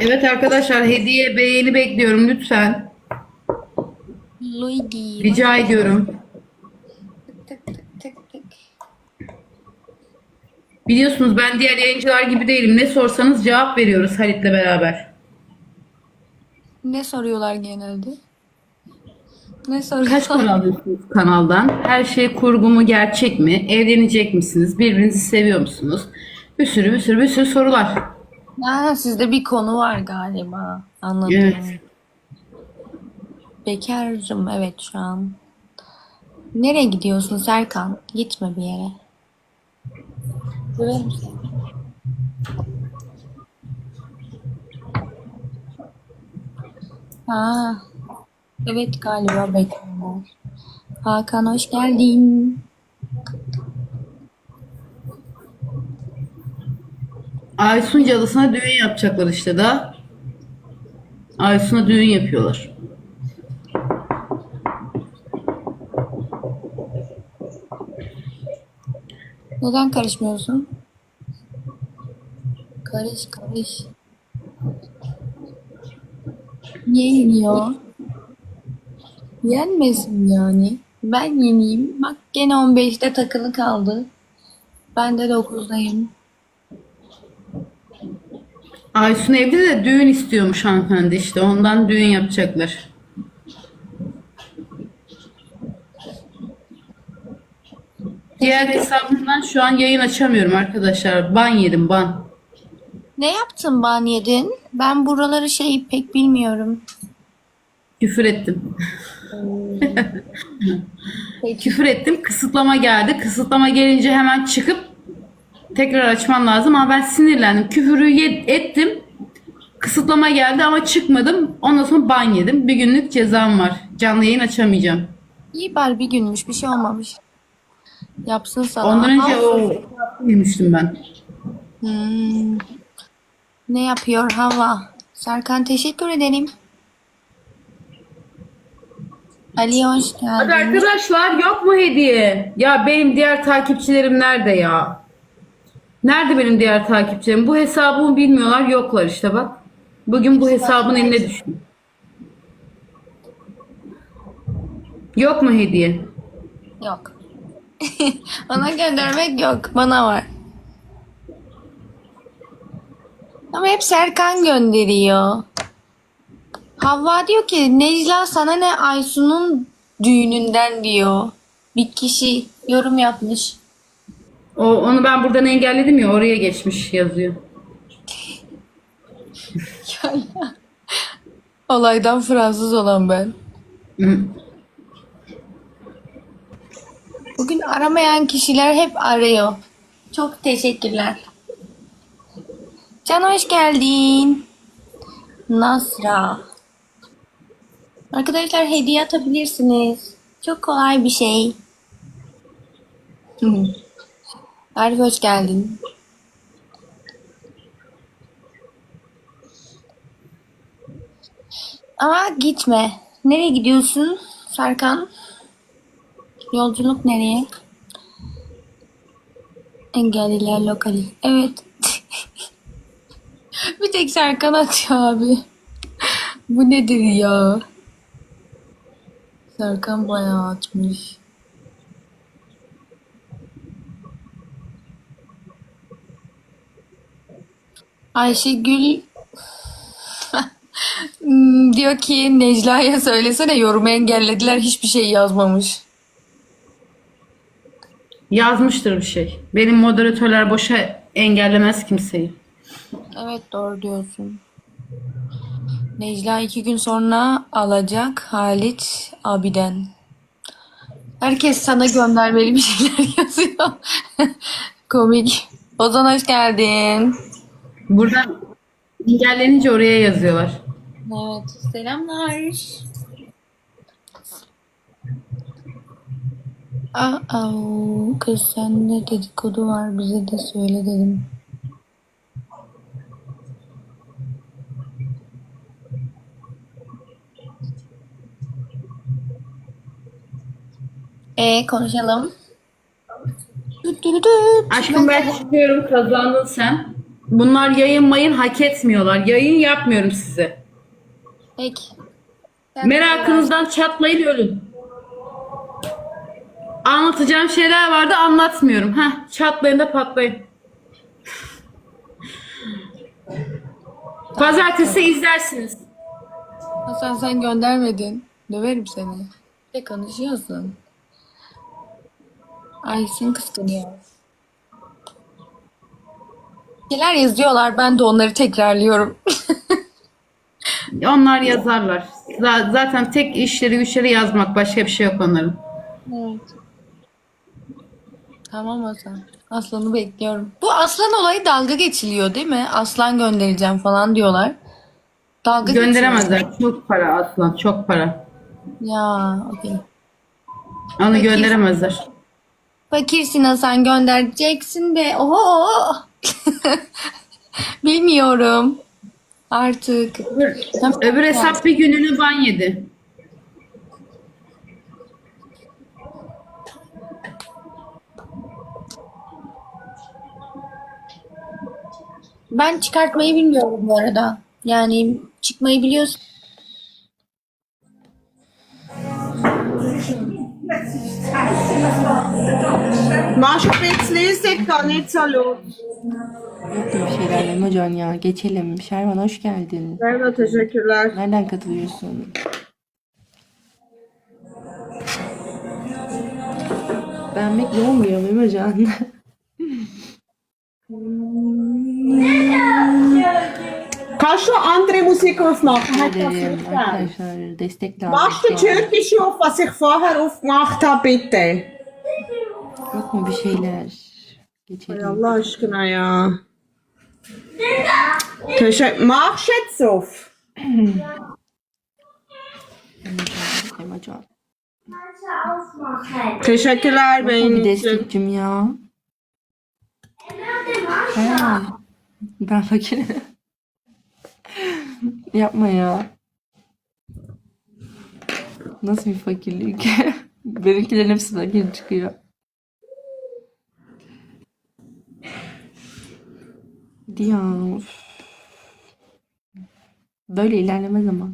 Evet arkadaşlar hediye beğeni bekliyorum lütfen. Luigi. Rica ediyorum. Tık tık tık tık. Biliyorsunuz ben diğer yayıncılar gibi değilim. Ne sorsanız cevap veriyoruz Halit'le beraber. Ne soruyorlar genelde? Ne soruyorlar? Kaç para alıyorsunuz kanaldan? Her şey kurgu mu gerçek mi? Evlenecek misiniz? Birbirinizi seviyor musunuz? Bir sürü bir sürü bir sürü sorular. Ha, sizde bir konu var galiba. Anladım. Evet. Bekarım evet şu an. Nereye gidiyorsun Serkan? Gitme bir yere. Sever misin? Ha, evet galiba bekarlar. Hakan hoş geldin. Aysun cadısına düğün yapacaklar işte da. Aysun'a düğün yapıyorlar. Neden karışmıyorsun? Karış karış. Niye yeniyor? Yenmesin yani. Ben yeneyim. Bak gene 15'te takılı kaldı. Ben de 9'dayım. Aysun evde de düğün istiyormuş hanımefendi işte. Ondan düğün yapacaklar. Diğer hesabımdan şu an yayın açamıyorum arkadaşlar. Ban yedim ban. Ne yaptın ban yedin? Ben buraları şey pek bilmiyorum. Küfür ettim. Küfür ettim. Kısıtlama geldi. Kısıtlama gelince hemen çıkıp tekrar açmam lazım ama ben sinirlendim. Küfürü ettim. Kısıtlama geldi ama çıkmadım. Ondan sonra ban yedim. Bir günlük cezam var. Canlı yayın açamayacağım. İyi bari bir günmüş bir şey olmamış. Yapsın sana. Ondan önce o yemiştim ben. Hmm. Ne yapıyor hava? Serkan teşekkür ederim. Ali hoş Hadi geldin. arkadaşlar yok mu hediye? Ya benim diğer takipçilerim nerede ya? Nerede benim diğer takipçilerim? Bu hesabımı bilmiyorlar yoklar işte bak. Bugün bu hesabın eline düştüm. Yok mu hediye? Yok. Ona göndermek yok. Bana var. Ama hep Serkan gönderiyor. Havva diyor ki Necla sana ne Aysun'un düğününden diyor. Bir kişi yorum yapmış. O, onu ben buradan engelledim ya oraya geçmiş yazıyor. Olaydan Fransız olan ben. Hı. Bugün aramayan kişiler hep arıyor. Çok teşekkürler. Can hoş geldin. Nasra. Arkadaşlar hediye atabilirsiniz. Çok kolay bir şey. Hı. Arif hoş geldin. Ama gitme. Nereye gidiyorsun Serkan? Yolculuk nereye? Engelliler lokali. Evet. Bir tek Serkan atıyor abi. Bu nedir ya? Serkan bayağı atmış. Ayşegül Hmm, diyor ki Necla'ya söylesene yorumu engellediler hiçbir şey yazmamış. Yazmıştır bir şey. Benim moderatörler boşa engellemez kimseyi. Evet doğru diyorsun. Necla iki gün sonra alacak Halit abiden. Herkes sana göndermeli bir şeyler yazıyor. Komik. Ozan hoş geldin. Buradan engellenince oraya yazıyorlar. Evet. Selamlar. Aa, kız sende dedikodu var bize de söyle dedim. E konuşalım. Aşkım ben çıkıyorum kazandın sen. Bunlar yayın mayın hak etmiyorlar. Yayın yapmıyorum size. Peki. Sen Merakınızdan çatlayın ölün. Anlatacağım şeyler vardı anlatmıyorum. Heh, çatlayın da patlayın. Pazartesi izlersiniz. Hasan sen göndermedin. Döverim seni. Ne konuşuyorsun? Aysin kıskanıyor. Şeyler yazıyorlar. Ben de onları tekrarlıyorum. Onlar yazarlar. Z- Zaten tek işleri güçleri yazmak. Başka bir şey yok onların. evet. Tamam Hasan. Aslan'ı bekliyorum. Bu aslan olayı dalga geçiliyor değil mi? Aslan göndereceğim falan diyorlar. Dalga Gönderemezler. Çok para aslan. Çok para. geçiliyor. Ya okey. Onu Peki. gönderemezler. Fakirsin Hasan göndereceksin de. Oho. Bilmiyorum. Artık. Öbür, Tamam. öbür hesap bir gününü ban yedi. Ben çıkartmayı bilmiyorum bu arada. Yani çıkmayı biliyorsun. Gar nicht so laut. Yok da bir şeyler Memocan ya. Geçelim. Şervan hoş geldin. Merhaba, teşekkürler. Nereden katılıyorsun? Beğenmek ne olmuyor Memocan? Kannst du andere Musik aufmachen? Hat das Ederim arkadaşlar. Destek lazım. Machst du türkische auf, was ich vorher aufgemacht habe, bitte? Yok mu bir şeyler? Ay Geçelim. Allah aşkına ya. Teşekkür. Auf? Memocan. Teşekkürler mu bir benim için. destekçim ya? Ha, ben fakirim. Yapma ya. Nasıl bir fakirlik? Benimkilerin hepsi fakir çıkıyor. Ya. of. Böyle ilerlemez ama.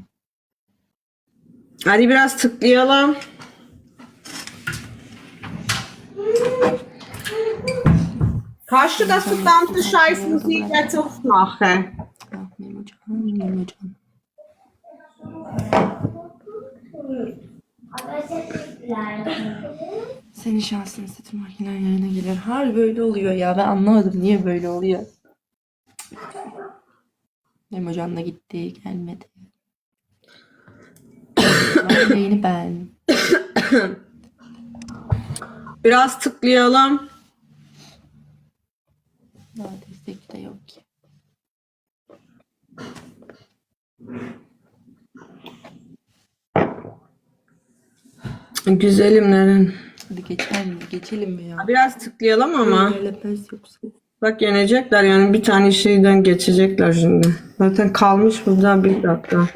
Hadi biraz tıklayalım. Kannst du das verdammte Scheißmusik jetzt aufmachen? Memocan, Memocan. Senin şansın sütün makinen yayına gelir. Har böyle oluyor ya. Ben anlamadım niye böyle oluyor. Memocan da gitti, gelmedi. Yayını ben. Biraz tıklayalım. Daha destek de yok ki. Güzelimlerin. Hadi geçelim, geçelim mi ya? Biraz tıklayalım ama. Böyle pes yoksa. Bak yenecekler yani bir tane şeyden geçecekler şimdi. Zaten kalmış burada bir dakika.